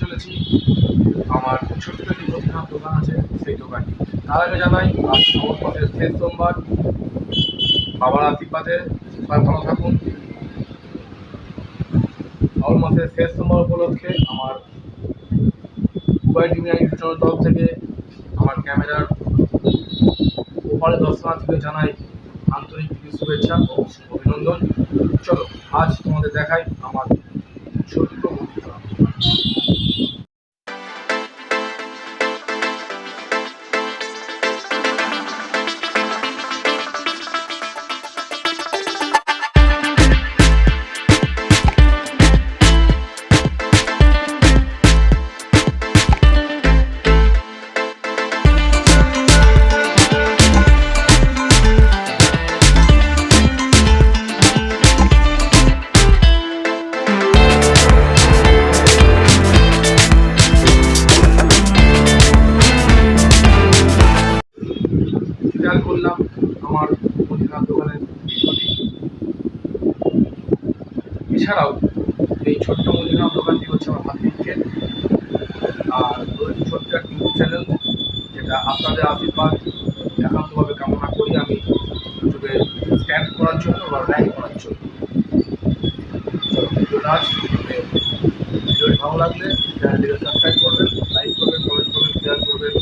চলেছি আমার ছোট্ট দোকান আছে, সেই জানাই শেষ বাবার আশীর্বাদে থাকুন। মাসের শেষ সোমবার উপলক্ষে আমার তরফ থেকে আমার ক্যামেরার ওপারে দর্শনার্থীকে জানাই আন্তরিক শুভেচ্ছা ও অভিনন্দন। চলো, আজ তোমাদের দেখাই আমার খেয়াল করলাম, আমার মুদিখানার দোকানের এছাড়াও এই ছোট্ট মুদিখানার দোকানটি হচ্ছে আমার হাতির ক্ষেত আর ছোট্ট একটি ইউটিউব চ্যানেল যেটা আপনাদের আশীর্বাদ, একান্তভাবে কামনা করি আমি ইউটিউবে স্ট্যান্ড করার জন্য বা র্যাঙ্ক করার জন্য। ভালো লাগলে চ্যানেলটিকে সাবস্ক্রাইব করবেন লাইক করবেন কমেন্ট করবেন শেয়ার করবেন।